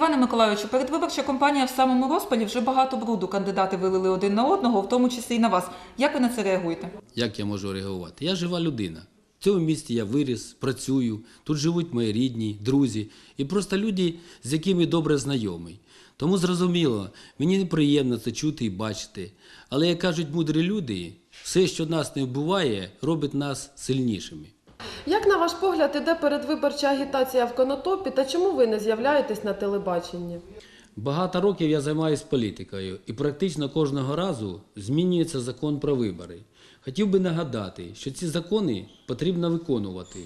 Іване Миколайовичу, передвиборча кампанія в самому розпалі вже багато бруду кандидати вилили один на одного, в тому числі і на вас. Як ви на це реагуєте? Як я можу реагувати? Я жива людина. В цьому місті я виріс, працюю, тут живуть мої рідні, друзі і просто люди, з якими добре знайомий. Тому зрозуміло, мені неприємно це чути і бачити. Але, як кажуть мудрі люди, все, що нас не вбиває, робить нас сильнішими. Як на ваш погляд іде передвиборча агітація в Конотопі та чому ви не з'являєтесь на телебаченні? Багато років я займаюся політикою, і практично кожного разу змінюється закон про вибори. Хотів би нагадати, що ці закони потрібно виконувати.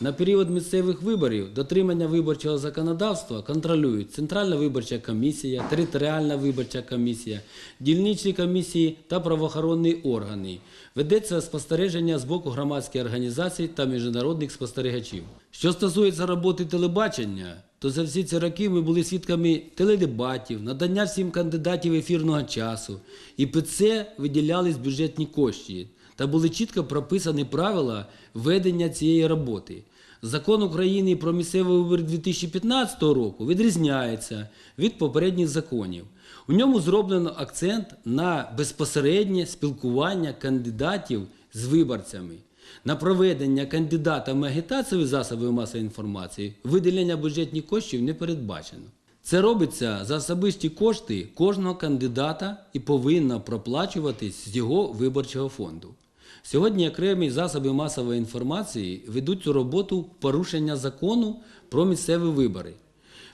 На період місцевих виборів дотримання виборчого законодавства контролюють Центральна виборча комісія, територіальна виборча комісія, дільничні комісії та правоохоронні органи. Ведеться спостереження з боку громадських організацій та міжнародних спостерігачів. Що стосується роботи телебачення, то за всі ці роки ми були свідками теледебатів, надання всім кандидатів ефірного часу, і під це виділялись бюджетні кошти, та були чітко прописані правила ведення цієї роботи. Закон України про місцевий вибір 2015 року відрізняється від попередніх законів. У ньому зроблено акцент на безпосереднє спілкування кандидатів з виборцями. На проведення кандидатами агітації засобів масової інформації виділення бюджетних коштів не передбачено. Це робиться за особисті кошти кожного кандидата і повинно проплачуватись з його виборчого фонду. Сьогодні окремі засоби масової інформації ведуть цю роботу порушення закону про місцеві вибори.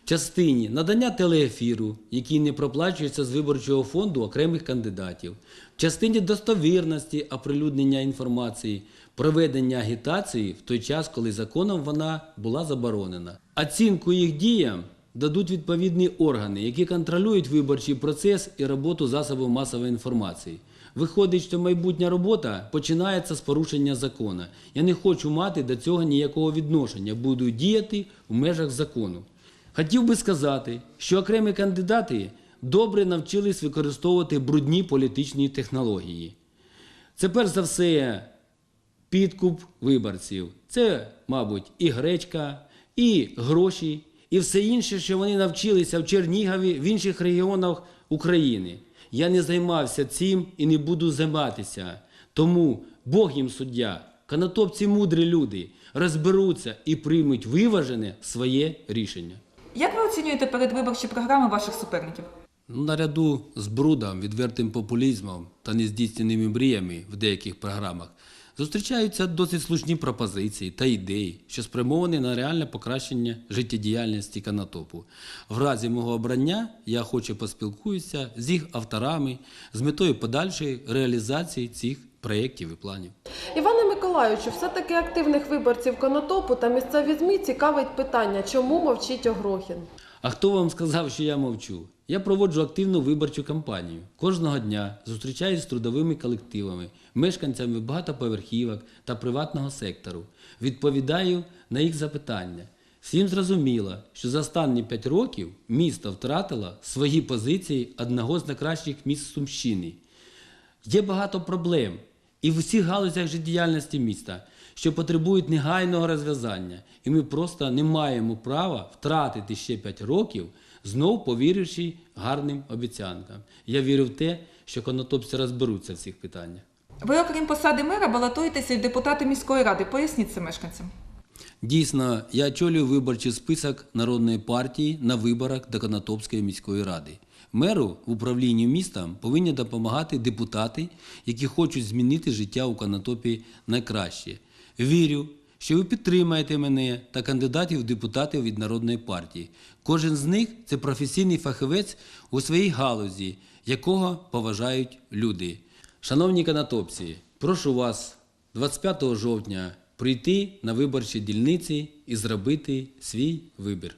В частині надання телеефіру, який не проплачується з виборчого фонду окремих кандидатів, в частині достовірності оприлюднення інформації, проведення агітації в той час, коли законом вона була заборонена. Оцінку їх діям дадуть відповідні органи, які контролюють виборчий процес і роботу засобів масової інформації. Виходить, що майбутня робота починається з порушення закону. Я не хочу мати до цього ніякого відношення, буду діяти в межах закону. Хотів би сказати, що окремі кандидати добре навчились використовувати брудні політичні технології. Це перш за все підкуп виборців. Це, мабуть, і гречка, і гроші, і все інше, що вони навчилися в Чернігові, в інших регіонах України. Я не займався цим і не буду займатися. Тому Бог їм суддя, канатопці мудрі люди, розберуться і приймуть виважене своє рішення. Як ви оцінюєте передвиборчі програми ваших суперників? Ну, Наряду з брудом, відвертим популізмом та нездійсненими мріями в деяких програмах зустрічаються досить слушні пропозиції та ідеї, що спрямовані на реальне покращення життєдіяльності канатопу. В разі мого обрання я охоче поспілкуюся з їх авторами з метою подальшої реалізації цих проєктів і планів. Іване Миколайовичу, все-таки активних виборців Конотопу та місцеві ЗМІ цікавить питання, чому мовчить Огрохін? А хто вам сказав, що я мовчу? Я проводжу активну виборчу кампанію. Кожного дня зустрічаюсь з трудовими колективами, мешканцями багатоповерхівок та приватного сектору. Відповідаю на їх запитання. Всім зрозуміло, що за останні 5 років місто втратило свої позиції одного з найкращих міст Сумщини. Є багато проблем і в усіх галузях життєдіяльності міста, що потребують негайного розв'язання, і ми просто не маємо права втратити ще 5 років, знов повіривши гарним обіцянкам. Я вірю в те, що конотопці розберуться в цих питаннях. Ви, окрім посади мера, балотуєтеся і депутати міської ради. Поясніть це мешканцям. Дійсно, я очолюю виборчий список народної партії на виборах до Конотопської міської ради. Меру в управлінні містом повинні допомагати депутати, які хочуть змінити життя у Конотопі на краще. Вірю, що ви підтримаєте мене та кандидатів в депутати від народної партії. Кожен з них це професійний фахівець у своїй галузі, якого поважають люди. Шановні канатопці, прошу вас 25 жовтня прийти на виборчі дільниці і зробити свій вибір.